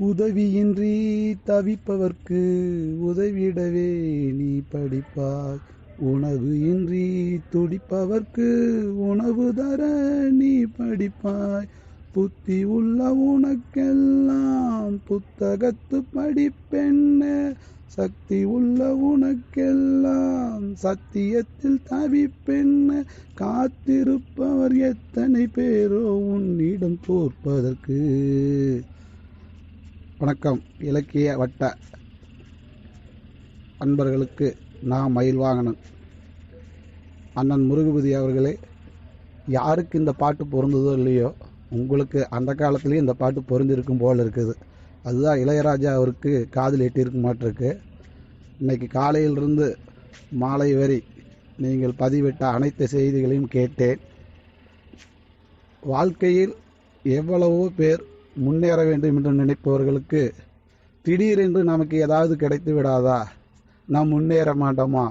உதவியின்றி தவிப்பவர்க்கு உதவிடவே நீ படிப்பாய். உணவு இன்றி துடிப்பவர்க்கு உணவு தர நீ படிப்பாய். புத்தி உள்ள உனக்கெல்லாம் புத்தகத்து படிப்பென்ன? சக்தி உள்ள உனக்கெல்லாம் சத்தியத்தில் தவிப்பென்ன? காத்திருப்பவர் எத்தனை பேரோ உன்னிடம் தோற்பதற்கு வணக்கம். இலக்கிய வட்ட அன்பர்களுக்கு நான் மயில்வாகனன் அண்ணன் முருகபதி அவர்களே யாருக்கு இந்த பாட்டு பொருந்ததோ இல்லையோ உங்களுக்கு அந்த காலத்துலேயும் இந்த பாட்டு பொருந்திருக்கும் போல் இருக்குது. அதுதான் இளையராஜா அவருக்கு காதில் எட்டியிருக்க மாட்டிருக்கு. இன்னைக்கு காலையிலிருந்து மாலை வரை நீங்கள் பதிவிட்ட அனைத்து செய்திகளையும் கேட்டேன். வாழ்க்கையில் எவ்வளவோ பேர் முன்னேற வேண்டும் என்று நினைப்பவர்களுக்கு திடீரென்று நமக்கு ஏதாவது கிடைத்து விடாதா? நாம் முன்னேற மாட்டோமா?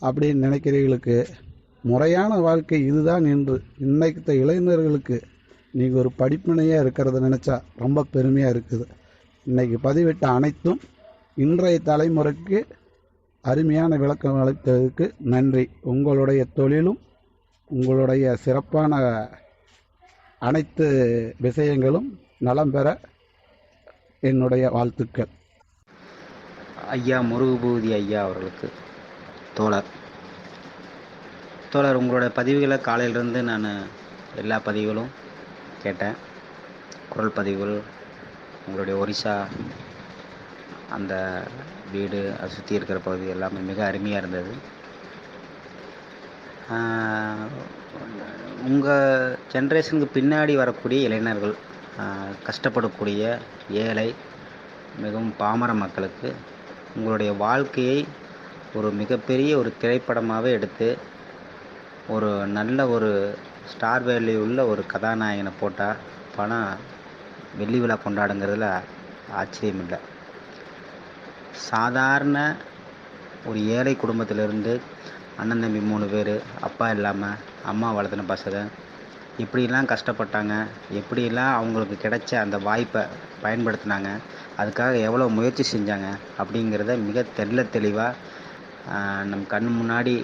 அப்படின்னு நினைக்கிறீர்களுக்கு முறையான வாழ்க்கை இதுதான் என்று இன்னைக்கு இளைஞர்களுக்கு நீங்கள் ஒரு படிப்பினையாக இருக்கிறத நினச்சா ரொம்ப பெருமையாக இருக்குது. இன்னைக்கு பதிவிட்ட அனைத்தும் இன்றைய தலைமுறைக்கு அருமையான விளக்கம் அளித்ததுக்கு நன்றி. உங்களுடைய தொழிலும் உங்களுடைய சிறப்பான அனைத்து விஷயங்களும் நலம் பெற என்னுடைய வாழ்த்துக்கள். ஐயா முருகபூதி ஐயா அவர்களுக்கு தோழர். தோழர் உங்களோட பதிவுகளை காலையிலேருந்து நான் எல்லா பதிவுகளும் கேட்டேன். குரல் பதிவுகள் உங்களுடைய ஒரிசா அந்த வீடு அதை சுற்றி இருக்கிற பகுதி எல்லாமே மிக அருமையாக இருந்தது. உங்கள் ஜென்ரேஷனுக்கு பின்னாடி வரக்கூடிய இளைஞர்கள் கஷ்டப்படக்கூடிய ஏழை மிகவும் பாமர மக்களுக்கு உங்களுடைய வாழ்க்கையை ஒரு மிகப்பெரிய ஒரு திரைப்படமாகவே எடுத்து ஒரு நல்ல ஒரு ஸ்டார் வேல்யூ உள்ள ஒரு கதாநாயகனை போட்டால் பணம் வெள்ளி விழா கொண்டாடுங்கிறதுல ஆச்சரியம் இல்லை சாதாரண ஒரு ஏழை குடும்பத்திலிருந்து அண்ணன் தம்பி மூணு பேர் அப்பா இல்லாமல் அம்மா வளர்த்துன பசங்க எப்படிலாம் கஷ்டப்பட்டாங்க எப்படிலாம் அவங்களுக்கு கிடைச்ச அந்த வாய்ப்பை பயன்படுத்தினாங்க அதுக்காக எவ்வளோ முயற்சி செஞ்சாங்க அப்படிங்கிறத மிக தெல்ல தெளிவாக நம் கண் முன்னாடி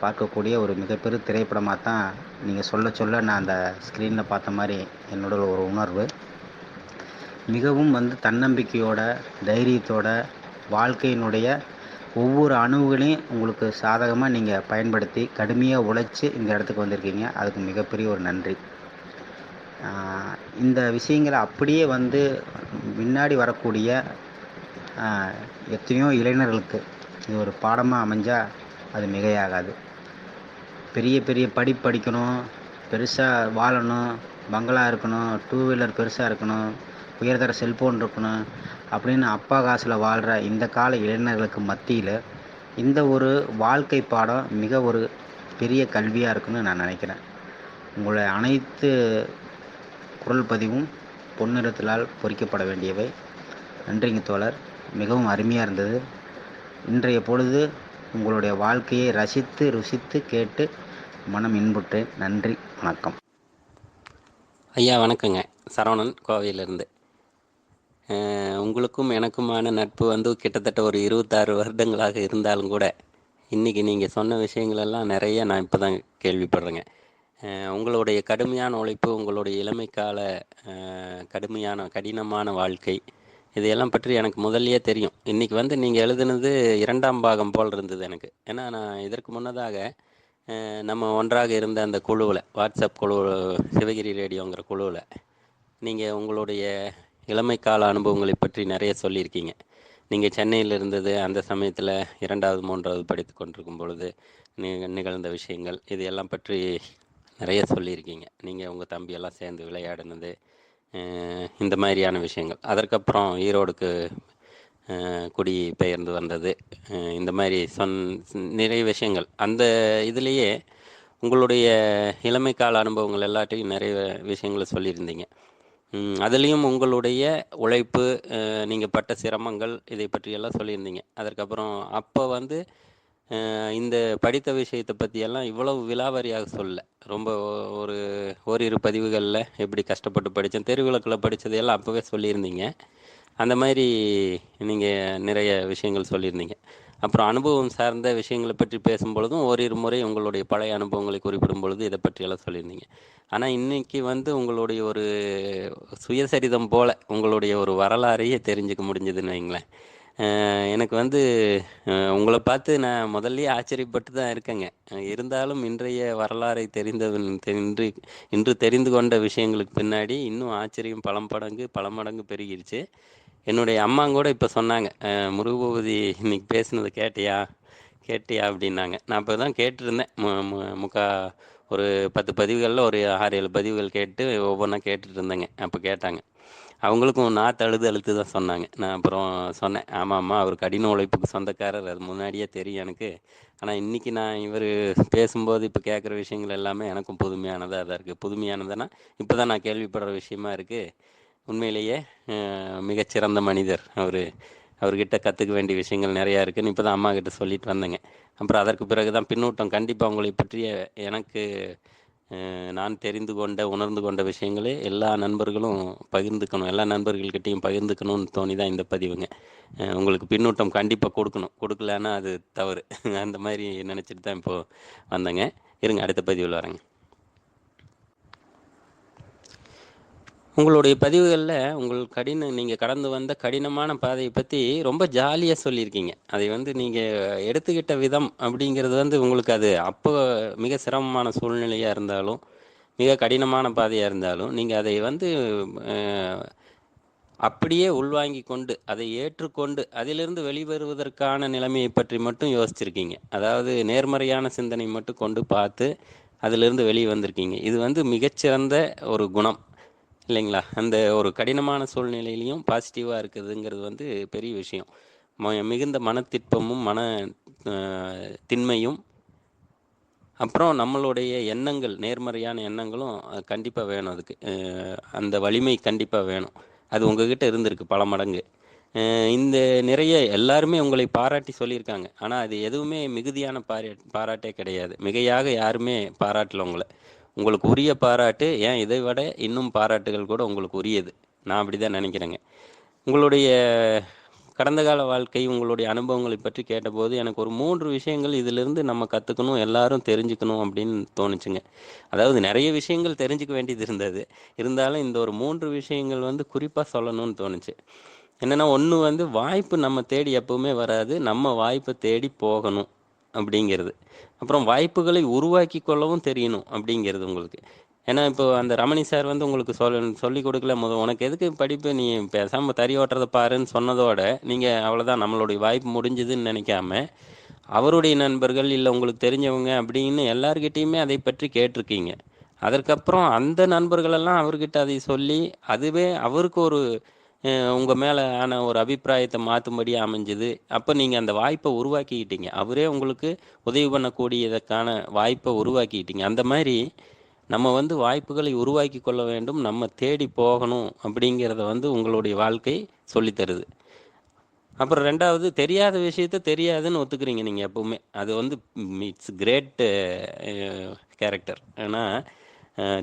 பார்க்கக்கூடிய ஒரு மிகப்பெரிய திரைப்படமாக தான் நீங்கள் சொல்ல சொல்ல நான் அந்த ஸ்க்ரீனில் பார்த்த மாதிரி என்னோட ஒரு உணர்வு. மிகவும் வந்து தன்னம்பிக்கையோட தைரியத்தோட வாழ்க்கையினுடைய ஒவ்வொரு அணுவுகளையும் உங்களுக்கு சாதகமாக நீங்கள் பயன்படுத்தி கடுமையாக உழைச்சி இந்த இடத்துக்கு வந்திருக்கீங்க. அதுக்கு மிகப்பெரிய ஒரு நன்றி. இந்த விஷயங்களை அப்படியே வந்து முன்னாடி வரக்கூடிய எத்தனையோ இளைஞர்களுக்கு இது ஒரு பாடமாக அமைஞ்சால் அது மிகையாகாது. பெரிய பெரிய படிப்பு படிக்கணும் பெருசாக வாழணும் பங்களா இருக்கணும் டூ வீலர் பெருசாக இருக்கணும் உயர்தர செல்ஃபோன் இருக்கணும் அப்படின்னு அப்பா காசில் வாழ்கிற இந்த கால இளைஞர்களுக்கு மத்தியில் இந்த ஒரு வாழ்க்கை பாடம் மிக ஒரு பெரிய கல்வியாக இருக்குன்னு நான் நினைக்கிறேன். உங்களுடைய அனைத்து குரல் பதிவும் பொன்னிறத்திலால் பொறிக்கப்பட வேண்டியவை. நன்றிங்க தோழர். மிகவும் அருமையாக இருந்தது. இன்றைய பொழுது உங்களுடைய வாழ்க்கையை ரசித்து ருசித்து கேட்டு மனம் இன்புற்றேன். நன்றி. வணக்கம். ஐயா வணக்கங்க. சரவணன் கோவையிலிருந்து. உங்களுக்கும் எனக்குமான நட்பு வந்து கிட்டத்தட்ட ஒரு இருபத்தாறு வருடங்களாக இருந்தாலும் கூட இன்றைக்கி நீங்கள் சொன்ன விஷயங்களெல்லாம் நிறைய நான் இப்போ தான் கேள்விப்படுறேங்க உங்களுடைய கடுமையான உழைப்பு உங்களுடைய இளமைக்கால கடுமையான கடினமான வாழ்க்கை இதையெல்லாம் பற்றி எனக்கு முதல்லையே தெரியும். இன்றைக்கி வந்து நீங்கள் எழுதுனது இரண்டாம் பாகம் போல் இருந்தது எனக்கு. ஏன்னா நான் இதற்கு முன்னதாக நம்ம ஒன்றாக இருந்த அந்த குழுவில் வாட்ஸ்அப் குழு சிவகிரி ரேடியோங்கிற குழுவில் நீங்கள் உங்களுடைய இளமை கால அனுபவங்களை பற்றி நிறைய சொல்லியிருக்கீங்க. நீங்கள் சென்னையில் இருந்தது அந்த சமயத்தில் இரண்டாவது மூன்றாவது படித்து கொண்டிருக்கும் பொழுது நிகழ்ந்த விஷயங்கள் இது எல்லாம் பற்றி நிறைய சொல்லியிருக்கீங்க. நீங்கள் உங்கள் தம்பியெல்லாம் சேர்ந்து விளையாடினது இந்த மாதிரியான விஷயங்கள். அதற்கப்புறம் ஈரோடுக்கு குடி பெயர்ந்து வந்தது இந்த மாதிரி சொன் நிறைய விஷயங்கள். அந்த இதுலேயே உங்களுடைய இளமை கால அனுபவங்கள் எல்லாத்தையும் நிறைய விஷயங்களை சொல்லியிருந்தீங்க. அதுலேயும் உங்களுடைய உழைப்பு நீங்கள் பட்ட சிரமங்கள் இதை பற்றியெல்லாம் சொல்லியிருந்தீங்க. அதற்கப்புறம் அப்போ வந்து இந்த படித்த விஷயத்தை பற்றியெல்லாம் இவ்வளவு விலாவாரியாக சொல்ல ரொம்ப ஒரு ஓரிரு பதிவுகளில் எப்படி கஷ்டப்பட்டு படித்தேன் தெருவிளக்கில் படித்ததையெல்லாம் அப்போவே சொல்லியிருந்தீங்க. அந்த மாதிரி நீங்கள் நிறைய விஷயங்கள் சொல்லியிருந்தீங்க. அப்புறம் அனுபவம் சார்ந்த விஷயங்களை பற்றி பேசும் பொழுதும் ஓரிரு முறை உங்களுடைய பழைய அனுபவங்களை குறிப்பிடும் பொழுது இதை பற்றியெல்லாம் சொல்லியிருந்தீங்க. ஆனால் இன்னைக்கு வந்து உங்களுடைய ஒரு சுயசரிதம் போல உங்களுடைய ஒரு வரலாறையே தெரிஞ்சுக்க முடிஞ்சதுன்னு வைங்களேன். எனக்கு வந்து உங்களை பார்த்து நான் முதல்லயே ஆச்சரியப்பட்டு தான் இருக்கேங்க. இருந்தாலும் இன்றைய வரலாறை தெரிந்தவன் இன்று இன்று தெரிந்து கொண்ட விஷயங்களுக்கு பின்னாடி இன்னும் ஆச்சரியம் பல மடங்கு பல மடங்கு பெருகிருச்சு. என்னுடைய அம்மா கூட இப்போ சொன்னாங்க முருகபூபதி இன்னைக்கு பேசுனதை கேட்டியா? கேட்டியா? அப்படின்னாங்க. நான் இப்போ தான் கேட்டிருந்தேன். மு மு- முக்கா ஒரு பத்து பதிவுகளில் ஒரு ஆறு ஏழு பதிவுகள் கேட்டு ஒவ்வொன்றா கேட்டுட்டு இருந்தேங்க. அப்போ கேட்டாங்க. அவங்களுக்கும் நான் அழுது அழுத்து தான் சொன்னாங்க. நான் அப்புறம் சொன்னேன் ஆமாம் ஆமாம் அவர் கடின உழைப்புக்கு சொந்தக்காரர். அது முன்னாடியே தெரியும் எனக்கு. ஆனால் இன்றைக்கி நான் இவர் பேசும்போது இப்போ கேட்குற விஷயங்கள் எல்லாமே எனக்கும் புதுமையானதாக தான் இருக்குது புதுமையானதுன்னா இப்போ தான் நான் கேள்விப்படுற விஷயமா இருக்குது உண்மையிலேயே மிகச்சிறந்த மனிதர் அவர். அவர்கிட்ட கற்றுக்க வேண்டிய விஷயங்கள் நிறையா இருக்குன்னு இப்போ தான் அம்மா கிட்ட சொல்லிட்டு வந்தேங்க. அப்புறம் அதற்கு பிறகு தான் பின்னூட்டம். கண்டிப்பாக உங்களை பற்றிய எனக்கு நான் தெரிந்து கொண்ட உணர்ந்து கொண்ட விஷயங்களே எல்லா நண்பர்களும் பகிர்ந்துக்கணும். எல்லா நண்பர்கள்கிட்டையும் பகிர்ந்துக்கணும்னு தோணி தான் இந்த பதிவுங்க. உங்களுக்கு பின்னூட்டம் கண்டிப்பாக கொடுக்கணும். கொடுக்கலன்னா அது தவறு. அந்த மாதிரி நினச்சிட்டு தான் இப்போது வந்தேங்க. இருங்க அடுத்த பதிவில் வரேங்க. உங்களுடைய பதிவுகளில் உங்கள் கடின நீங்கள் கடந்து வந்த கடினமான பாதையை பற்றி ரொம்ப ஜாலியாக சொல்லியிருக்கீங்க. அதை வந்து நீங்கள் எடுத்துக்கிட்ட விதம் அப்படிங்கிறது வந்து உங்களுக்கு அது அப்போ மிக சிரமமான சூழ்நிலையாக இருந்தாலும் மிக கடினமான பாதையாக இருந்தாலும் நீங்கள் அதை வந்து அப்படியே உள்வாங்கி கொண்டு அதை ஏற்றுக்கொண்டு அதிலிருந்து வெளிவருவதற்கான நிலைமையை பற்றி மட்டும் யோசிச்சிருக்கீங்க. அதாவது நேர்மறையான சிந்தனை மட்டும் கொண்டு பார்த்து அதிலிருந்து வெளியே வந்திருக்கீங்க இது வந்து மிகச்சிறந்த ஒரு குணம். இல்லைங்களா? அந்த ஒரு கடினமான சூழ்நிலையிலையும் பாசிட்டிவாக இருக்குதுங்கிறது வந்து பெரிய விஷயம். ம- மிகுந்த மனத்திற்பமும் மன திண்மையும் அப்புறம் நம்மளுடைய எண்ணங்கள் நேர்மறையான எண்ணங்களும் கண்டிப்பாக வேணும் அதுக்கு. அந்த வலிமை கண்டிப்பாக வேணும். அது உங்ககிட்ட இருந்திருக்கு பல மடங்கு. இந்த நிறைய எல்லாருமே உங்களை பாராட்டி சொல்லியிருக்காங்க. ஆனால் அது எதுவுமே மிகுதியான பாரா பாராட்டே கிடையாது. மிகையாக யாருமே பாராட்டல உங்களை. உங்களுக்கு உரிய பாராட்டு ஏன் இதை விட இன்னும் பாராட்டுகள் கூட உங்களுக்கு உரியது. நான் அப்படி தான் நினைக்கிறேங்க. உங்களுடைய கடந்த கால வாழ்க்கை உங்களுடைய அனுபவங்களை பற்றி கேட்டபோது எனக்கு ஒரு மூன்று விஷயங்கள் இதிலிருந்து நம்ம கற்றுக்கணும் எல்லாரும் தெரிஞ்சுக்கணும் அப்படின்னு தோணுச்சுங்க. அதாவது நிறைய விஷயங்கள் தெரிஞ்சுக்க வேண்டியது இருந்தது. இருந்தாலும் இந்த ஒரு மூன்று விஷயங்கள் வந்து குறிப்பாக சொல்லணும்னு தோணுச்சு. என்னென்னா ஒன்று வந்து வாய்ப்பு நம்ம தேடி எப்பவுமே வராது. நம்ம வாய்ப்பை தேடி போகணும். அப்படிங்கிறது. அப்புறம் வாய்ப்புகளை உருவாக்கி கொள்ளவும் தெரியணும் அப்படிங்கிறது உங்களுக்கு. ஏன்னா இப்போ அந்த ரமணி சார் வந்து உங்களுக்கு சொல் சொல்லிக் கொடுக்கல. முத உனக்கு எதுக்கு படிப்பு? நீ பேசாமல் தறி ஓட்டுறதை பாருன்னு சொன்னதோட நீங்கள் அவ்வளோதான் நம்மளுடைய வாய்ப்பு முடிஞ்சுதுன்னு நினைக்காம அவருடைய நண்பர்கள் இல்லை உங்களுக்கு தெரிஞ்சவங்க அப்படின்னு எல்லார்கிட்டேயுமே அதை பற்றி கேட்டிருக்கீங்க. அதற்கப்புறம் அந்த நண்பர்களெல்லாம் அவர்கிட்ட அதை சொல்லி அதுவே அவருக்கு ஒரு உங்கள் மேலே ஆன ஒரு அபிப்பிராயத்தை மாற்றும்படி அமைஞ்சது. அப்போ நீங்கள் அந்த வாய்ப்பை உருவாக்கிக்கிட்டீங்க. அவரே உங்களுக்கு உதவி பண்ணக்கூடியதற்கான வாய்ப்பை உருவாக்கிக்கிட்டீங்க. அந்த மாதிரி நம்ம வந்து வாய்ப்புகளை உருவாக்கி கொள்ள வேண்டும். நம்ம தேடி போகணும் அப்படிங்கிறத வந்து உங்களுடைய வாழ்க்கை சொல்லித்தருது. அப்புறம் ரெண்டாவது தெரியாத விஷயத்த தெரியாதுன்னு ஒத்துக்கிறீங்க நீங்கள் எப்பவுமே. அது வந்து இட்ஸ் கிரேட் கேரக்டர். ஏன்னா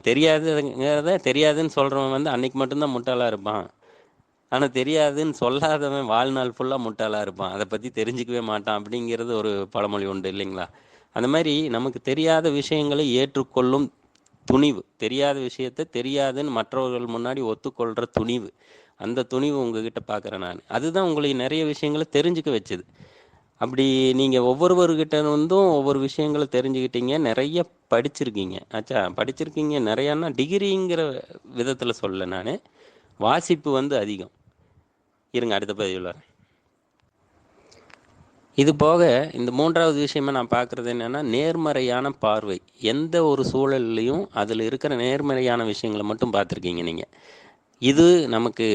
தெரியாததுங்கிறத தெரியாதுங்கிறத தெரியாதுன்னு சொல்கிறவன் வந்து அன்னைக்கு மட்டும்தான் முட்டாளாக இருப்பான். ஆனால் தெரியாதுன்னு சொல்லாதவன் வாழ்நாள் ஃபுல்லாக முட்டாளாக இருப்பான். அதை பற்றி தெரிஞ்சுக்கவே மாட்டான் அப்படிங்கிறது ஒரு பழமொழி உண்டு இல்லைங்களா? அந்த மாதிரி நமக்கு தெரியாத விஷயங்களை ஏற்றுக்கொள்ளும் துணிவு தெரியாத விஷயத்தை தெரியாதுன்னு மற்றவர்கள் முன்னாடி ஒத்துக்கொள்கிற துணிவு. அந்த துணிவு உங்ககிட்ட பார்க்குறேன் நான். அதுதான் உங்களை நிறைய விஷயங்களை தெரிஞ்சுக்க வச்சுது. அப்படி நீங்கள் ஒவ்வொருவர்கிட்ட இருந்தும் ஒவ்வொரு விஷயங்களை தெரிஞ்சுக்கிட்டீங்க. நிறைய படிச்சிருக்கீங்க. ஆச்சா படிச்சிருக்கீங்க நிறையான்னா டிகிரிங்கிற விதத்தில் சொல்ல நான். வாசிப்பு வந்து அதிகம். இருங்க அடுத்த பதிவில் வரேன் இது போக இந்த மூன்றாவது விஷயமா நான் பார்க்குறது என்னென்னா நேர்மறையான பார்வை. எந்த ஒரு சூழல்லையும் அதில் இருக்கிற நேர்மறையான விஷயங்களை மட்டும் பார்த்துருக்கீங்க நீங்கள் இது நமக்கு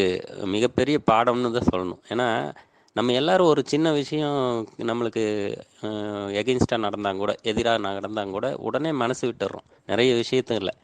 மிகப்பெரிய பாடம்னு தான் சொல்லணும். ஏன்னா நம்ம எல்லாரும் ஒரு சின்ன விஷயம் நம்மளுக்கு எகெயின்ஸ்டாக நடந்தாங்க கூட எதிராக நடந்தாங்க கூட உடனே மனசு விட்டுடுறோம் நிறைய விஷயத்தும் இல்லை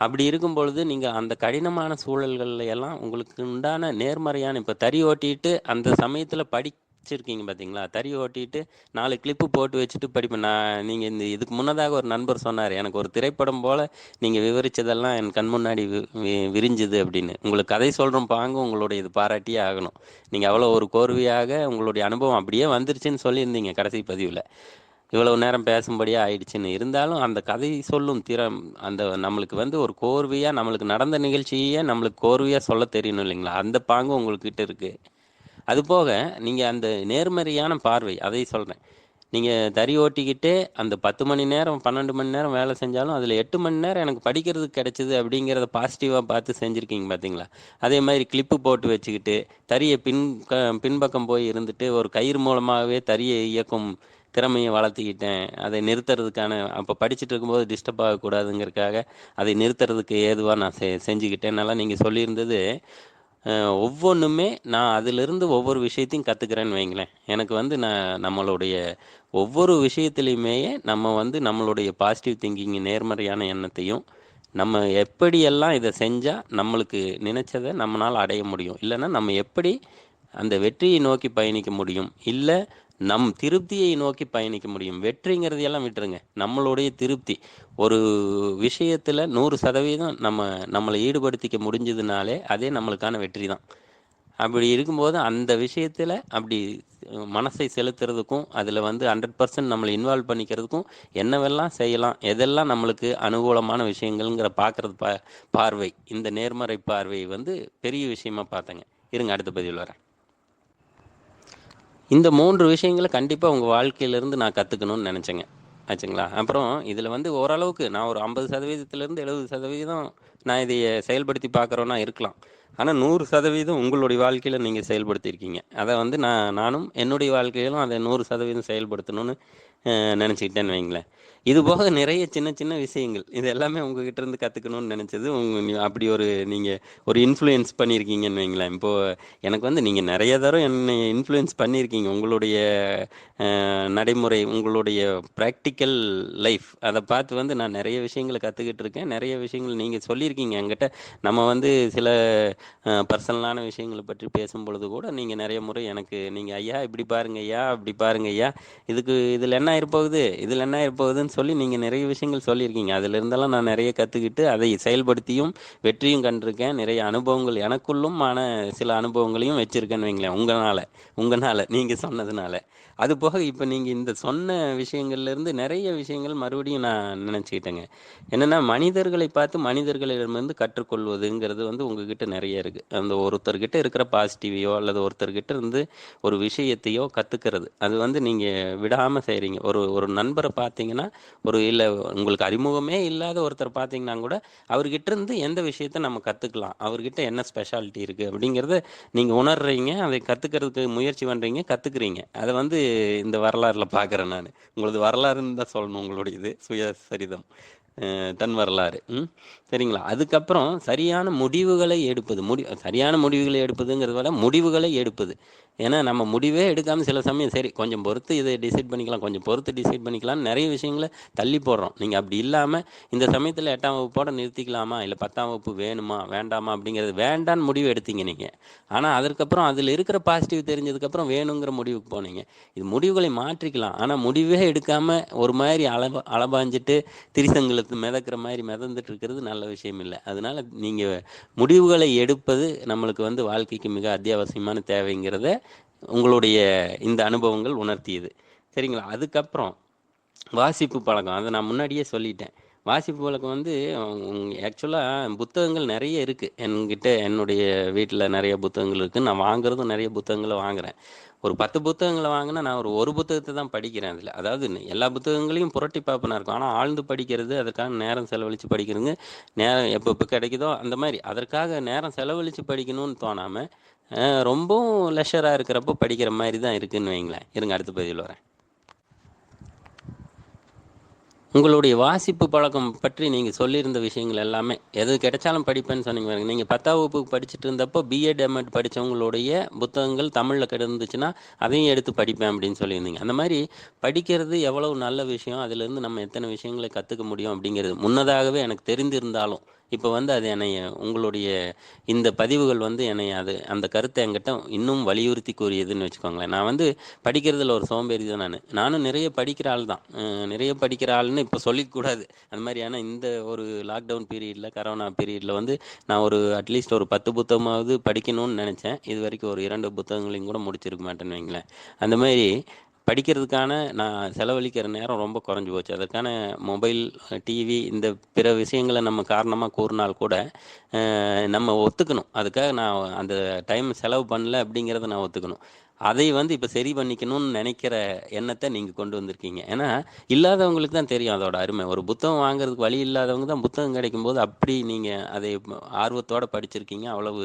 அப்படி இருக்கும் பொழுது நீங்கள் அந்த கடினமான சூழல்கள்ல எல்லாம் உங்களுக்கு உண்டான நேர்மறையான இப்போ தறி ஓட்டிட்டு அந்த சமயத்தில் படி வச்சுருக்கீங்க பார்த்தீங்களா தறி ஓட்டிட்டு நாலு கிளிப்பு போட்டு வச்சுட்டு படிப்பேன் நான் நீங்கள் இந்த இதுக்கு முன்னதாக ஒரு நண்பர் சொன்னார் எனக்கு ஒரு திரைப்படம் போல் நீங்கள் விவரித்ததெல்லாம் என் கண் முன்னாடி வி- வி- விரிஞ்சுது அப்படின்னு. உங்களுக்கு கதை சொல்கிறோம் பாங்க உங்களுடைய இது பாராட்டியே ஆகணும். நீங்கள் அவ்வளோ ஒரு கோர்வையாக உங்களுடைய அனுபவம் அப்படியே வந்துருச்சுன்னு சொல்லியிருந்தீங்க கடைசி பதிவில். இவ்வளவு நேரம் பேசும்படியாக ஆயிடுச்சுன்னு. இருந்தாலும் அந்த கதை சொல்லும் திறம் அந்த நம்மளுக்கு வந்து ஒரு கோர்வையாக நம்மளுக்கு நடந்த நிகழ்ச்சியே நம்மளுக்கு கோர்வையாக சொல்ல தெரியணும் இல்லைங்களா? அந்த பாங்கு உங்கள்கிட்ட இருக்குது அது போக நீங்கள் அந்த நேர்மறையான பார்வை அதை சொல்கிறேன் நீங்கள் தறி ஓட்டிக்கிட்டே அந்த பத்து மணி நேரம் பன்னெண்டு மணி நேரம் வேலை செஞ்சாலும் அதில் எட்டு மணி நேரம் எனக்கு படிக்கிறதுக்கு கிடைச்சிது அப்படிங்கிறத பாசிட்டிவாக பார்த்து செஞ்சுருக்கீங்க பார்த்தீங்களா அதே மாதிரி கிளிப்பு போட்டு வச்சுக்கிட்டு தறியை பின் க பின்பக்கம் போய் இருந்துட்டு ஒரு கயிறு மூலமாகவே தறியை இயக்கும் திறமையை வளர்த்திக்கிட்டேன். அதை நிறுத்துறதுக்கான அப்போ படிச்சுட்டு இருக்கும்போது டிஸ்டர்ப் ஆகக்கூடாதுங்கிறதுக்காக அதை நிறுத்துறதுக்கு ஏதுவாக நான் செ செஞ்சுக்கிட்டேன். நல்லா நீங்கள் சொல்லியிருந்தது ஒவ்வொன்றுமே நான் அதிலிருந்து ஒவ்வொரு விஷயத்தையும் கற்றுக்கிறேன்னு வைங்களேன். எனக்கு வந்து நான் நம்மளுடைய ஒவ்வொரு விஷயத்துலையுமே நம்ம வந்து நம்மளுடைய பாசிட்டிவ் திங்கிங் நேர்மறையான எண்ணத்தையும் நம்ம எப்படியெல்லாம் இதை செஞ்சால் நம்மளுக்கு நினச்சதை நம்மளால் அடைய முடியும். இல்லைன்னா நம்ம எப்படி அந்த வெற்றியை நோக்கி பயணிக்க முடியும்? இல்லை நம் திருப்தியை நோக்கி பயணிக்க முடியும். வெற்றிங்கிறதையெல்லாம் விட்டுருங்க. நம்மளுடைய திருப்தி. ஒரு விஷயத்தில் நூறு சதவீதம் நம்ம நம்மளை ஈடுபடுத்திக்க முடிஞ்சதுனாலே அதே நம்மளுக்கான வெற்றி தான். அப்படி இருக்கும்போது அந்த விஷயத்தில் அப்படி மனசை செலுத்துறதுக்கும் அதில் வந்து ஹண்ட்ரட் பர்சன்ட் நம்மளை இன்வால்வ் பண்ணிக்கிறதுக்கும் என்னவெல்லாம் செய்யலாம் எதெல்லாம் நம்மளுக்கு அனுகூலமான விஷயங்கள்ங்கிற பார்க்குறது பா பார்வை இந்த நேர்மறை பார்வை வந்து பெரிய விஷயமா பார்த்தேங்க. இருங்க அடுத்த பதிவில் வரேன். இந்த மூன்று விஷயங்களை கண்டிப்பாக உங்கள் வாழ்க்கையிலேருந்து நான் கற்றுக்கணும்னு நினச்சேங்க. ஆச்சுங்களா? அப்புறம் இதில் வந்து ஓரளவுக்கு நான் ஒரு ஐம்பது சதவீதத்துலேருந்து எழுபது சதவீதம் நான் இதை செயல்படுத்தி பார்க்குறோன்னா இருக்கலாம். ஆனால் நூறு சதவீதம் உங்களுடைய வாழ்க்கையில் நீங்கள் செயல்படுத்தியிருக்கீங்க. அதை வந்து நான் நானும் என்னுடைய வாழ்க்கையிலும் அதை நூறு சதவீதம் செயல்படுத்தணும்னு நினச்சிக்கிட்டேன்னு வைங்களேன். இது போக நிறைய சின்ன சின்ன விஷயங்கள். இது எல்லாமே உங்ககிட்ட இருந்து கத்துக்கணும்னு நினச்சது. உங்க அப்படி ஒரு நீங்கள் ஒரு இன்ஃப்ளூயன்ஸ் பண்ணியிருக்கீங்கன்னு வைங்களேன். இப்போது எனக்கு வந்து நீங்கள் நிறைய தரம் என்னை இன்ஃப்ளூயன்ஸ் பண்ணியிருக்கீங்க. உங்களுடைய நடைமுறை உங்களுடைய ப்ராக்டிக்கல் லைஃப் அதை பார்த்து வந்து நான் நிறைய விஷயங்களை கற்றுக்கிட்டு இருக்கேன். நிறைய விஷயங்கள் நீங்கள் சொல்லியிருக்கீங்க. என்கிட்ட நம்ம வந்து சில பர்சனலான விஷயங்களை பற்றி பேசும் பொழுது கூட நீங்கள் நிறைய முறை எனக்கு நீங்கள் ஐயா இப்படி பாருங்க ஐயா அப்படி பாருங்க ஐயா. இதுக்கு இதில் என்ன இருப்போகுது இதில் என்ன இருப்போகுதுன்னு சொல்லி நீங்கள் நிறைய விஷயங்கள் சொல்லியிருக்கீங்க. அதில் இருந்தெல்லாம் நான் நிறைய கற்றுக்கிட்டு அதை செயல்படுத்தியும் வெற்றியும் கண்டிருக்கேன். நிறைய அனுபவங்கள் எனக்குள்ளும் ஆன சில அனுபவங்களையும் வச்சுருக்கேன்னு வைங்களேன். உங்களால் உங்களால் நீங்கள் சொன்னதுனால. அது போக இப்போ நீங்கள் இந்த சொன்ன விஷயங்கள்லேருந்து நிறைய விஷயங்கள் மறுபடியும் நான் நினச்சிக்கிட்டேங்க. என்னென்னா மனிதர்களை பார்த்து மனிதர்களிடமிருந்து கற்றுக்கொள்வதுங்கிறது வந்து உங்ககிட்ட நிறைய இருக்குது அந்த ஒருத்தர்கிட்ட இருக்கிற பாசிட்டிவையோ அல்லது ஒருத்தர்கிட்ட இருந்து ஒரு விஷயத்தையோ கற்றுக்கிறது அது வந்து நீங்கள் விடாமல் செய்கிறீங்க ஒரு ஒரு நண்பரை பார்த்தீங்கன்னா ஒரு இல்லை உங்களுக்கு அறிமுகமே இல்லாத ஒருத்தர் பார்த்தீங்கன்னா கூட அவர்கிட்ட இருந்து எந்த விஷயத்தை நம்ம கற்றுக்கலாம் அவர்கிட்ட என்ன ஸ்பெஷாலிட்டி இருக்குது அப்படிங்கிறத நீங்கள் உணர்றீங்க அதை கற்றுக்கிறதுக்கு முயற்சி பண்ணுறீங்க கற்றுக்குறீங்க அதை வந்து இந்த வரலாறில் பார்க்குறேன் நான். உங்களது வரலாறுன்னு தான் சொல்லணும் உங்களுடைய இது சுயசரிதம் தன் வரலாறு. சரிங்களா? அதுக்கப்புறம் சரியான முடிவுகளை எடுப்பது. முடி சரியான முடிவுகளை எடுப்பதுங்கிறத விட முடிவுகளை எடுப்பது. ஏன்னா நம்ம முடிவே எடுக்காமல் சில சமயம் சரி கொஞ்சம் பொறுத்து இதை டிசைட் பண்ணிக்கலாம் கொஞ்சம் பொறுத்து டிசைட் பண்ணிக்கலாம் நிறைய விஷயங்களை தள்ளி போடுறோம். நீங்கள் அப்படி இல்லாமல் இந்த சமயத்தில் எட்டாம் வகுப்போட நிறுத்திக்கலாமா? இல்லை பத்தாம் வகுப்பு வேணுமா? வேண்டாமா? அப்படிங்கிறது வேண்டான்னு முடிவு எடுத்தீங்க நீங்கள் ஆனால் அதற்கப்புறம் அதில் இருக்கிற பாசிட்டிவ் தெரிஞ்சதுக்கப்புறம் வேணுங்கிற முடிவுக்கு போனீங்க. இது முடிவுகளை மாற்றிக்கலாம். ஆனால் முடிவே எடுக்காமல் ஒரு மாதிரி அளப அளபாஞ்சிட்டு திரிசங்களுக்கு மிதக்கிற மாதிரி மிதந்துட்டு இருக்கிறது நல்ல நல்ல விஷயம் இல்லை. அதனால் நீங்கள் முடிவுகளை எடுப்பது நம்மளுக்கு வந்து வாழ்க்கைக்கு மிக அத்தியாவசியமான தேவைங்கிறத உங்களுடைய இந்த அனுபவங்கள் உணர்த்தியது. சரிங்களா? அதுக்கப்புறம் வாசிப்பு பழக்கம். அதை நான் முன்னாடியே சொல்லிட்டேன். வாசிப்பு பழக்கம் வந்து ஆக்சுவலாக புத்தகங்கள் நிறைய இருக்குது என்கிட்ட என்னுடைய வீட்டில் நிறைய புத்தகங்கள் இருக்குது நான் வாங்குறதும் நிறைய புத்தகங்களை வாங்குகிறேன் ஒரு பத்து புத்தகங்களை வாங்கினா நான் ஒரு ஒரு புத்தகத்தை தான் படிக்கிறேன் அதில். அதாவது எல்லா புத்தகங்களையும் புரட்டி பார்ப்பேனா இருக்கும். ஆனால் ஆழ்ந்து படிக்கிறது அதற்கான நேரம் செலவழித்து படிக்கிறதுங்க நேரம் எப்போ எப்போ கிடைக்குதோ அந்த மாதிரி. அதற்காக நேரம் செலவழித்து படிக்கணும்னு தோணாமல் ரொம்பவும் லெஷராக இருக்கிறப்போ படிக்கிற மாதிரி தான் இருக்குதுன்னு வைங்களேன். இருங்க அடுத்த பதிவில் வரேன். உங்களுடைய வாசிப்பு பழக்கம் பற்றி நீங்கள் சொல்லியிருந்த விஷயங்கள் எல்லாமே எது கிடைச்சாலும் படிப்பேன்னு சொன்னீங்க நீங்கள் பத்தாம் வகுப்புக்கு படிச்சுட்டு இருந்தப்போ பிஎட் எம்எட் படித்தவங்களுடைய புத்தகங்கள் தமிழில் கிடந்துச்சுன்னா அதையும் எடுத்து படிப்பேன் அப்படின்னு சொல்லியிருந்தீங்க. அந்த மாதிரி படிக்கிறது எவ்வளவு நல்ல விஷயம் அதுலேருந்து நம்ம எத்தனை விஷயங்களை கற்றுக்க முடியும் அப்படிங்கிறது முன்னதாகவே எனக்கு தெரிந்திருந்தாலும் இப்போ வந்து அது என்னை உங்களுடைய இந்த பதிவுகள் வந்து என்னை அது அந்த கருத்தை என்கிட்ட இன்னும் வலியுறுத்தி கூறியதுன்னு வச்சுக்கோங்களேன். நான் வந்து படிக்கிறதுல ஒரு சோம்பேறி தான் நான். நானும் நிறைய படிக்கிற ஆள் தான். நிறைய படிக்கிற ஆள்னு இப்போ சொல்லிக்கூடாது அந்த மாதிரி ஆனால் இந்த ஒரு லாக்டவுன் பீரியடில் கரோனா பீரியடில் வந்து நான் ஒரு அட்லீஸ்ட் ஒரு பத்து புத்தகமாவது படிக்கணும்னு நினச்சேன். இது வரைக்கும் ஒரு இரண்டு புத்தகங்களையும் கூட முடிச்சிருக்க மாட்டேன்னு வைங்களேன். அந்த மாதிரி படிக்கிறதுக்கான நான் செலவழிக்கிற நேரம் ரொம்ப குறைஞ்சி போச்சு. அதற்கான மொபைல் டிவி இந்த பிற விஷயங்களை நம்ம காரணமாக கூறினால் கூட நம்ம ஒத்துக்கணும். அதுக்காக நான் அந்த டைம் செலவு பண்ணல அப்படிங்கிறத நான் ஒத்துக்கணும். அதை வந்து இப்போ சரி பண்ணிக்கணும்னு நினைக்கிற எண்ணத்தை நீங்கள் கொண்டு வந்திருக்கீங்க. ஏன்னா இல்லாதவங்களுக்கு தான் தெரியும் அதோட அருமை. ஒரு புத்தகம் வாங்குறதுக்கு வழி இல்லாதவங்க தான் புத்தகம் கிடைக்கும்போது அப்படி நீங்கள் அதை ஆர்வத்தோடு படிச்சிருக்கீங்க அவ்வளவு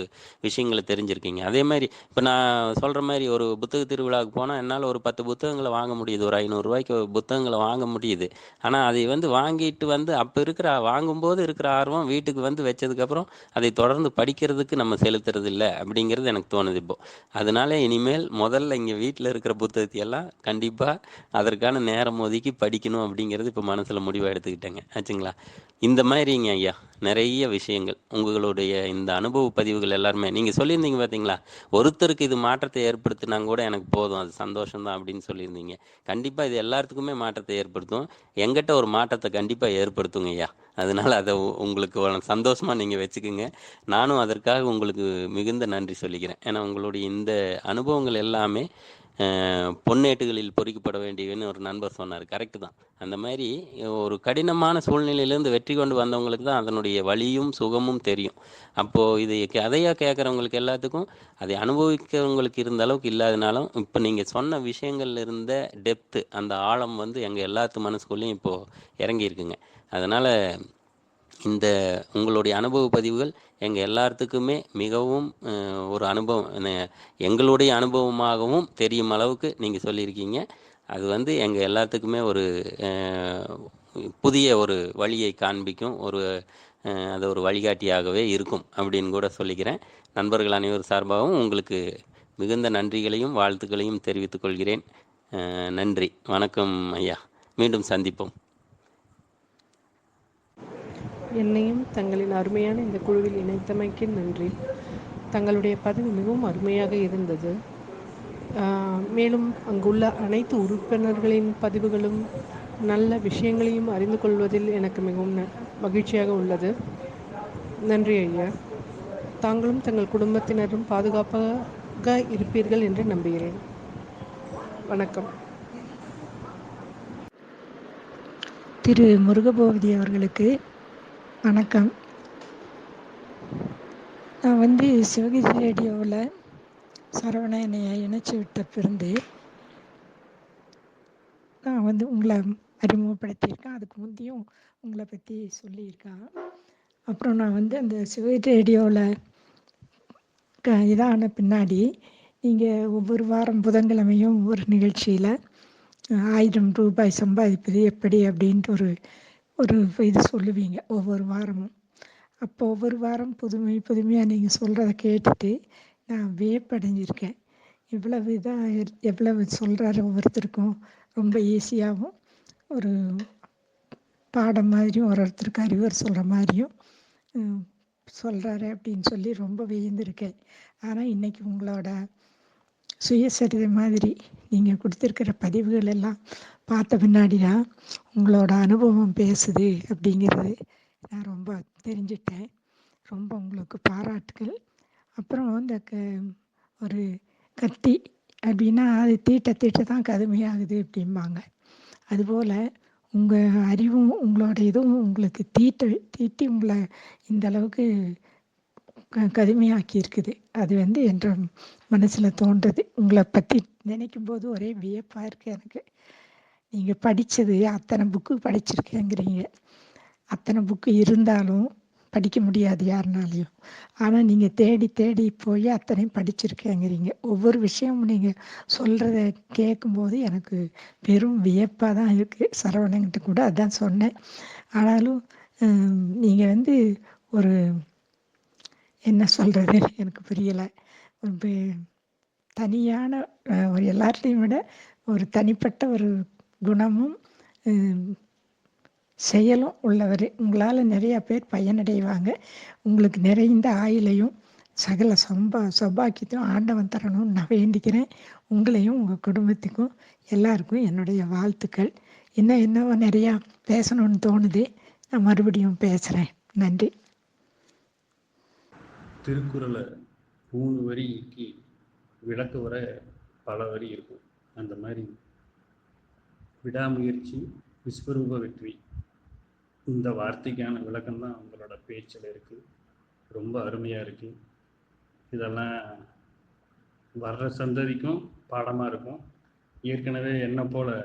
விஷயங்களை தெரிஞ்சிருக்கீங்க. அதே மாதிரி இப்போ நான் சொல்கிற மாதிரி ஒரு புத்தக திருவிழாவுக்கு போனால் என்னால் ஒரு பத்து புத்தகங்களை வாங்க முடியுது. ஒரு ஐநூறுரூவாய்க்கு புத்தகங்களை வாங்க முடியுது. ஆனால் அதை வந்து வாங்கிட்டு வந்து அப்போ இருக்கிற வாங்கும்போது இருக்கிற ஆர்வம் வீட்டுக்கு வந்து வச்சதுக்கப்புறம் அதை தொடர்ந்து படிக்கிறதுக்கு நம்ம செலுத்துறது இல்லை அப்படிங்கிறது எனக்கு தோணுது இப்போ. அதனால இனிமேல் முதல்ல இங்கே வீட்டில் இருக்கிற புத்தகத்தை எல்லாம் கண்டிப்பாக அதற்கான நேரம் ஒதுக்கி படிக்கணும் அப்படிங்கிறது இப்போ மனசில் முடிவாக எடுத்துக்கிட்டேங்க. ஆச்சுங்களா? இந்த மாதிரிங்க ஐயா? நிறைய விஷயங்கள் உங்களுடைய இந்த அனுபவ பதிவுகள் எல்லாருமே நீங்கள் சொல்லியிருந்தீங்க பார்த்தீங்களா ஒருத்தருக்கு இது மாற்றத்தை ஏற்படுத்தினா கூட எனக்கு போதும் அது சந்தோஷம்தான் அப்படின்னு சொல்லியிருந்தீங்க. கண்டிப்பாக இது எல்லாத்துக்குமே மாற்றத்தை ஏற்படுத்தும். எங்கிட்ட ஒரு மாற்றத்தை கண்டிப்பாக ஏற்படுத்துங்க ஐயா. அதனால் அதை உங்களுக்கு சந்தோஷமாக நீங்கள் வச்சுக்கோங்க. நானும் அதற்காக உங்களுக்கு மிகுந்த நன்றி சொல்லிக்கிறேன். ஏன்னா உங்களுடைய இந்த அனுபவங்கள் எல்லாமே பொன்னேட்டுகளில் பொறிக்கப்பட வேண்டியதுன்னு ஒரு நண்பர் சொன்னார். கரெக்டு தான். அந்த மாதிரி ஒரு கடினமான சூழ்நிலையிலேருந்து வெற்றி கொண்டு வந்தவங்களுக்கு தான் அதனுடைய வழியும் சுகமும் தெரியும். அப்போது இது கதையாக கேட்குறவங்களுக்கு எல்லாத்துக்கும் அதை அனுபவிக்கிறவங்களுக்கு இருந்த அளவுக்கு இல்லாதனாலும் இப்போ நீங்கள் சொன்ன விஷயங்கள்ல இருந்த டெப்த்து அந்த ஆழம் வந்து எங்கள் எல்லாத்து மனசுக்குள்ளேயும் இப்போது இறங்கியிருக்குங்க. அதனால் இந்த உங்களுடைய அனுபவ பதிவுகள் எங்கள் எல்லாத்துக்குமே மிகவும் ஒரு அனுபவம் எங்களுடைய அனுபவமாகவும் தெரியும் அளவுக்கு நீங்கள் சொல்லியிருக்கீங்க. அது வந்து எங்கள் எல்லாத்துக்குமே ஒரு புதிய ஒரு வழியை காண்பிக்கும் ஒரு அது ஒரு வழிகாட்டியாகவே இருக்கும் அப்படின்னு கூட சொல்லிக்கிறேன். நண்பர்கள் அனைவர் சார்பாகவும் உங்களுக்கு மிகுந்த நன்றிகளையும் வாழ்த்துக்களையும் தெரிவித்துக் கொள்கிறேன். நன்றி. வணக்கம் ஐயா. மீண்டும் சந்திப்போம். என்னையும் தங்களின் அருமையான இந்த குழுவில் இணைத்தமைக்கு நன்றி. தங்களுடைய பதிவு மிகவும் அருமையாக இருந்தது. மேலும் அங்குள்ள அனைத்து உறுப்பினர்களின் பதிவுகளும் நல்ல விஷயங்களையும் அறிந்து கொள்வதில் எனக்கு மிகவும் ந- மகிழ்ச்சியாக உள்ளது. நன்றி ஐயா. தாங்களும் தங்கள் குடும்பத்தினரும் பாதுகாப்பாக இருப்பீர்கள் என்று நம்புகிறேன். வணக்கம். திரு முருகபோவதி அவர்களுக்கு வணக்கம். நான் வந்து சிவகிரி ரேடியோவில் சரவண என்னைய இணைச்சி விட்ட பிறந்து நான் வந்து உங்களை அறிமுகப்படுத்தியிருக்கேன். அதுக்கு முந்தையும் உங்களை பற்றி சொல்லியிருக்கேன் அப்புறம் நான் வந்து அந்த சிவகிரி ரேடியோவில் க இதான பின்னாடி நீங்கள் ஒவ்வொரு வாரம் புதன்கிழமையும் ஒரு நிகழ்ச்சியில் ஆயிரம் ரூபாய் சம்பாதிப்பது எப்படி அப்படின்ட்டு ஒரு ஒரு இது சொல்லுவீங்க ஒவ்வொரு வாரமும். அப்போ ஒவ்வொரு வாரம் புதுமை புதுமையாக நீங்கள் சொல்கிறத கேட்டுட்டு நான் வியப்படைஞ்சிருக்கேன். இவ்வளவு இதாக எவ்வளவு சொல்கிறாரு ஒவ்வொருத்தருக்கும். ரொம்ப ஈஸியாகவும் ஒரு பாடம் மாதிரியும் ஒரு ஒருத்தருக்கு அறிவுரை சொல்கிற மாதிரியும் சொல்கிறாரு அப்படின்னு சொல்லி ரொம்ப வியந்திருக்கேன். ஆனால் இன்றைக்கி உங்களோட சுயசரிதை மாதிரி நீங்கள் கொடுத்துருக்கிற பதிவுகள் எல்லாம் பார்த்த பின்னாடி தான் உங்களோட அனுபவம் பேசுது அப்படிங்கிறது நான் ரொம்ப தெரிஞ்சிட்டேன் ரொம்ப உங்களுக்கு பாராட்டுகள். அப்புறம் இந்த க ஒரு கத்தி அப்படின்னா அது தீட்ட தீட்ட தான் கதுமையாகுது அப்படிம்பாங்க. அதுபோல் உங்கள் அறிவும் உங்களோட இதுவும் உங்களுக்கு தீட்ட தீட்டி உங்களை இந்த அளவுக்கு க கடுமையாக்கி இருக்குது. அது வந்து என்ற மனசில் தோன்றுது. உங்களை பற்றி நினைக்கும் போது ஒரே வியப்பாக இருக்குது எனக்கு. நீங்கள் படித்தது அத்தனை புக்கு படிச்சிருக்கேங்கிறீங்க. அத்தனை புக்கு இருந்தாலும் படிக்க முடியாது யாருனாலையும். ஆனால் நீங்கள் தேடி தேடி போய் அத்தனையும் படிச்சிருக்கேங்கிறீங்க. ஒவ்வொரு விஷயமும் நீங்கள் சொல்கிறத கேட்கும்போது எனக்கு பெரும் வியப்பாக தான் இருக்குது சரவணங்கிட்ட கூட அதான் சொன்னேன். ஆனாலும் நீங்கள் வந்து ஒரு என்ன சொல்கிறது எனக்கு புரியலை. தனியான ஒரு எல்லார்ட்டையும் விட ஒரு தனிப்பட்ட ஒரு குணமும் செயலும் உள்ளவர். உங்களால் நிறையா பேர் பயனடைவாங்க. உங்களுக்கு நிறைந்த ஆயுளையும் சகல சம்பா சௌபாக்கியத்தையும் ஆண்டவன் தரணும்னு நான் வேண்டிக்கிறேன். உங்களையும் உங்கள் குடும்பத்துக்கும் எல்லாருக்கும் என்னுடைய வாழ்த்துக்கள். இன்னும் என்னவோ நிறையா பேசணும்னு தோணுது நான் மறுபடியும் பேசுகிறேன் நன்றி. திருக்குறளை மூணு வரிக்கு விளக்க வர பல வரி இருக்கும். அந்த மாதிரி விடாமுயற்சி விஸ்வரூப வெற்றி. இந்த வார்த்தைக்கான விளக்கம் தான் உங்களோட பேச்சில் இருக்குது ரொம்ப அருமையாக இருக்குது இதெல்லாம் வர்ற சந்ததிக்கும் பாடமாக இருக்கும். ஏற்கனவே என்ன போல்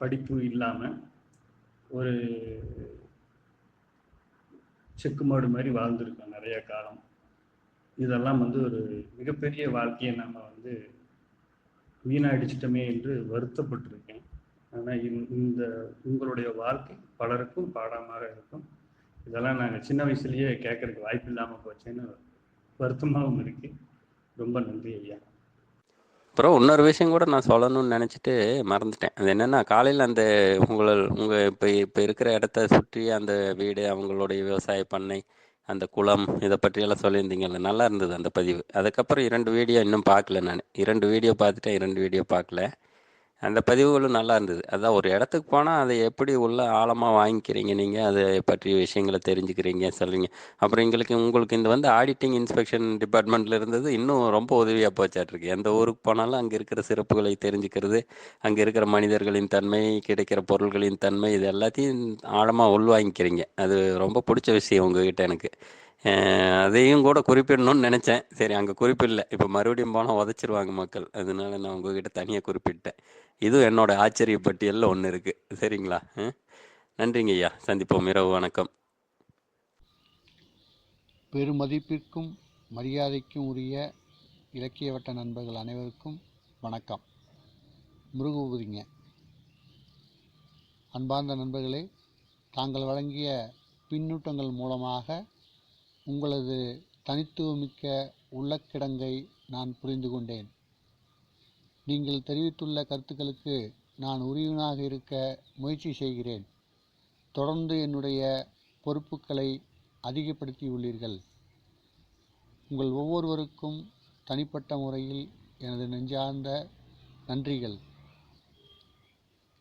படிப்பு இல்லாமல் ஒரு செக்கு மாடு மாதிரி வாழ்ந்திருக்கோம் நிறைய காலம். இதெல்லாம் வந்து ஒரு மிகப்பெரிய வாழ்க்கையை நாம் வந்து வீணாடிச்சிட்டோமே என்று வருத்தப்பட்டிருக்கேன். ஆனால் இந்த உங்களுடைய வாழ்க்கை பலருக்கும் பாடமாக இருக்கும். இதெல்லாம் நாங்கள் சின்ன வயசுலேயே கேட்கறதுக்கு வாய்ப்பு இல்லாமல் போச்சேன்னு வருத்தமாகவும் இருக்கு. ரொம்ப நன்றி ஐயா. அப்புறம் இன்னொரு விஷயம் கூட நான் சொல்லணும்னு நினச்சிட்டு மறந்துட்டேன். அது என்னென்னா காலையில் அந்த உங்கள் உங்கள் இப்போ இப்போ இருக்கிற இடத்த சுற்றி அந்த வீடு அவங்களுடைய விவசாய பண்ணை அந்த குளம் இதை பற்றியெல்லாம் சொல்லியிருந்தீங்கல்ல நல்லா இருந்தது அந்த பதிவு. அதுக்கப்புறம் இரண்டு வீடியோ இன்னும் பார்க்கல நான். இரண்டு வீடியோ பார்த்துட்டேன் இரண்டு வீடியோ பார்க்கல. அந்த பதிவுகளும் நல்லா இருந்தது. அதான் ஒரு இடத்துக்கு போனால் அதை எப்படி உள்ள ஆழமாக வாங்கிக்கிறீங்க நீங்கள் அதை பற்றிய விஷயங்களை தெரிஞ்சுக்கிறீங்க சொல்கிறீங்க அப்புறம் எங்களுக்கு உங்களுக்கு இந்த வந்து ஆடிட்டிங் இன்ஸ்பெக்ஷன் டிபார்ட்மெண்ட்டில் இருந்தது இன்னும் ரொம்ப உதவியாக போச்சாட்ருக்கு எந்த ஊருக்கு போனாலும் அங்கே இருக்கிற சிறப்புகளை தெரிஞ்சுக்கிறது அங்கே இருக்கிற மனிதர்களின் தன்மை கிடைக்கிற பொருள்களின் தன்மை இது எல்லாத்தையும் ஆழமாக உள்வாங்கிக்கிறீங்க. அது ரொம்ப பிடிச்ச விஷயம் உங்ககிட்ட எனக்கு. அதையும் கூட குறிப்பிடணும்னு நினச்சேன். சரி அங்கே குறிப்பிடல. இப்போ மறுபடியும் போனால் உதச்சிருவாங்க மக்கள். அதனால நான் உங்ககிட்ட தனியாக குறிப்பிட்டேன். இதுவும் என்னோட ஆச்சரிய பட்டியலில் ஒன்று இருக்குது சரிங்களா நன்றிங்க ஐயா. சந்திப்போம். இரவு வணக்கம். பெருமதிப்பிற்கும் மரியாதைக்கும் உரிய இலக்கிய வட்ட நண்பர்கள் அனைவருக்கும் வணக்கம். முருகபூதிங்க அன்பார்ந்த நண்பர்களே தாங்கள் வழங்கிய பின்னூட்டங்கள் மூலமாக உங்களது தனித்துவமிக்க உள்ளக்கிடங்கை நான் புரிந்து கொண்டேன். நீங்கள் தெரிவித்துள்ள கருத்துக்களுக்கு நான் உரியவனாக இருக்க முயற்சி செய்கிறேன். தொடர்ந்து என்னுடைய பொறுப்புகளை அதிகப்படுத்தியுள்ளீர்கள். உங்கள் ஒவ்வொருவருக்கும் தனிப்பட்ட முறையில் எனது நெஞ்சார்ந்த நன்றிகள்.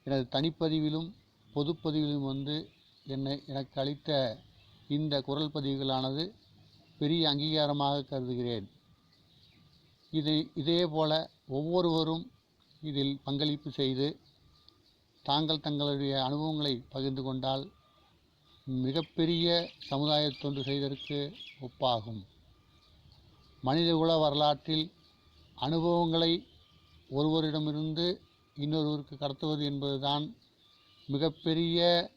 எனது தனிப்பதிவிலும் பொதுப்பதிவிலும் வந்து என்னை எனக்கு அளித்த இந்த குரல் பதிவுகளானது பெரிய அங்கீகாரமாக கருதுகிறேன். இது இதே போல ஒவ்வொருவரும் இதில் பங்களிப்பு செய்து தாங்கள் தங்களுடைய அனுபவங்களை பகிர்ந்து கொண்டால் மிகப்பெரிய சமுதாய தொண்டு செய்தற்கு ஒப்பாகும். மனிதகுல வரலாற்றில் அனுபவங்களை ஒருவரிடமிருந்து இன்னொருவருக்கு கடத்துவது என்பதுதான் மிகப்பெரிய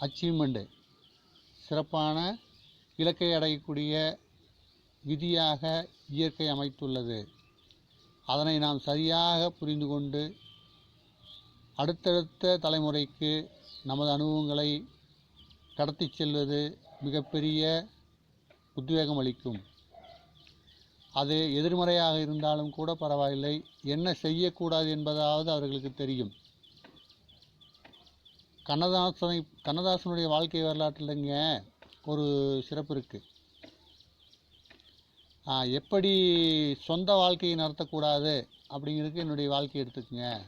அச்சீவ்மெண்ட்டு. சிறப்பான இலக்கை அடையக்கூடிய விதியாக இயற்கை அமைத்துள்ளது. அதனை நாம் சரியாக புரிந்து கொண்டு அடுத்தடுத்த தலைமுறைக்கு நமது அனுபவங்களை கடத்திச் செல்வது மிகப்பெரிய உத்வேகம் அளிக்கும். அது எதிர்மறையாக இருந்தாலும் கூட பரவாயில்லை. என்ன செய்யக்கூடாது என்பதாவது அவர்களுக்கு தெரியும். கண்ணதாசனை கண்ணதாசனுடைய வாழ்க்கை வரலாற்றில்ங்க ஒரு சிறப்பு இருக்குது எப்படி சொந்த வாழ்க்கையை நடத்தக்கூடாது அப்படிங்கிறதுக்கு என்னுடைய வாழ்க்கையை எடுத்துக்கங்க.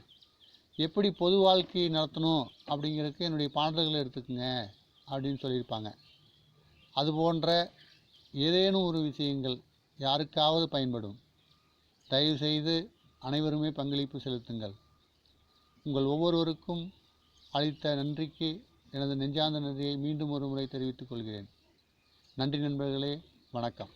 எப்படி பொது வாழ்க்கையை நடத்தணும் அப்படிங்கிறதுக்கு என்னுடைய பாடல்களை எடுத்துக்கங்க அப்படின்னு சொல்லியிருப்பாங்க. அது போன்ற ஏதேனும் ஒரு விஷயங்கள் யாருக்காவது பயன்படும். தயவுசெய்து அனைவருமே பங்களிப்பு செலுத்துங்கள். உங்கள் ஒவ்வொருவருக்கும் அளித்த நன்றிக்கு எனது நெஞ்சார்ந்த நன்றியை மீண்டும் ஒரு முறை தெரிவித்துக் கொள்கிறேன். நன்றி நண்பர்களே வணக்கம்.